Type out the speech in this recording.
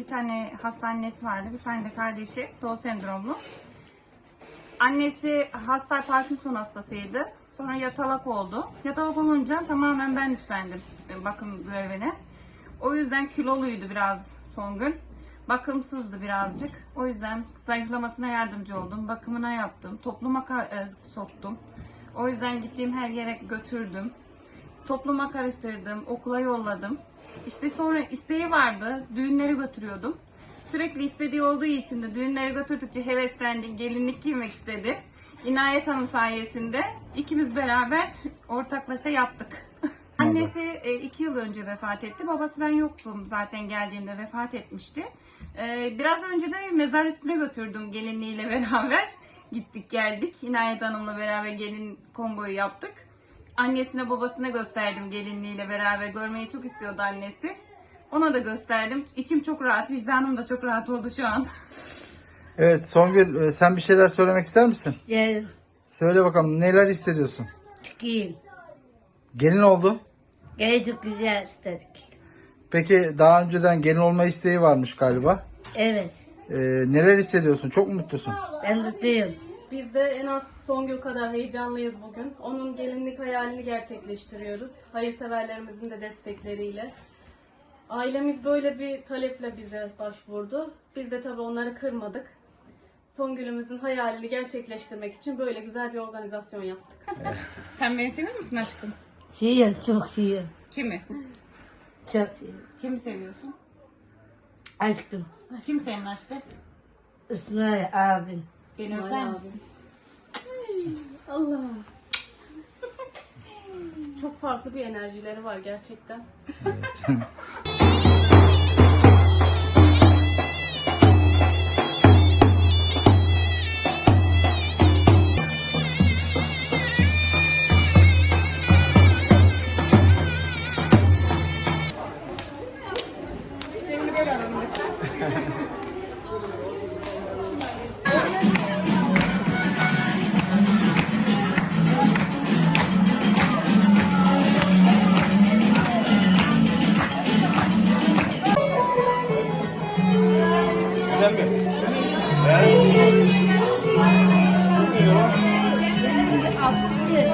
bir tane hasta annesi vardı. Bir tane de kardeşi Down sendromlu. Annesi hasta Parkinson hastasıydı. Sonra yatalak oldu. Yatalak olunca tamamen ben üstlendim e, bakım görevine. O yüzden kiloluydu biraz Songül. Bakımsızdı birazcık. O yüzden zayıflamasına yardımcı oldum. Bakımına yaptım. Topluma e, soktum. O yüzden gittiğim her yere götürdüm. Topluma karıştırdım. Okula yolladım. İşte sonra isteği vardı. Düğünleri götürüyordum. Sürekli istediği olduğu için de düğünlere götürdükçe heveslendi. Gelinlik giymek istedi. İnayet Hanım sayesinde ikimiz beraber ortaklaşa yaptık. Annesi e, iki yıl önce vefat etti. Babası ben yoktum zaten geldiğimde vefat etmişti. E, Biraz önce de mezar üstüne götürdüm gelinliğiyle beraber. Gittik geldik. İnayet Hanım'la beraber gelin komboyu yaptık. Annesine babasına gösterdim gelinliğiyle beraber. Görmeyi çok istiyordu annesi. Ona da gösterdim. İçim çok rahat, vicdanım da çok rahat oldu şu an. Evet Songül e, sen bir şeyler söylemek ister misin? Gel Söyle bakalım neler hissediyorsun? çıkayım. Gelin oldu. Gel çok güzel istedik. Peki daha önceden gelin olma isteği varmış galiba. Evet. E, neler hissediyorsun? Çok mu mutlusun? Ben mutluyum. Biz de en az Songül kadar heyecanlıyız bugün. Onun gelinlik hayalini gerçekleştiriyoruz. Hayırseverlerimizin de destekleriyle. Ailemiz böyle bir taleple bize başvurdu. Biz de tabii onları kırmadık. Songül'ümüzün hayalini gerçekleştirmek için böyle güzel bir organizasyon yaptık. Sen beni seviyor musun aşkım? Seviyorum, çok seviyorum. Kimi? Çok seviyorum. Kimi seviyorsun? Aşkım, Kim senin aşkın? İsmail abim. Beni öper misin? Allah. Çok farklı bir enerjileri var gerçekten. Evet. mi? Altı değil mi?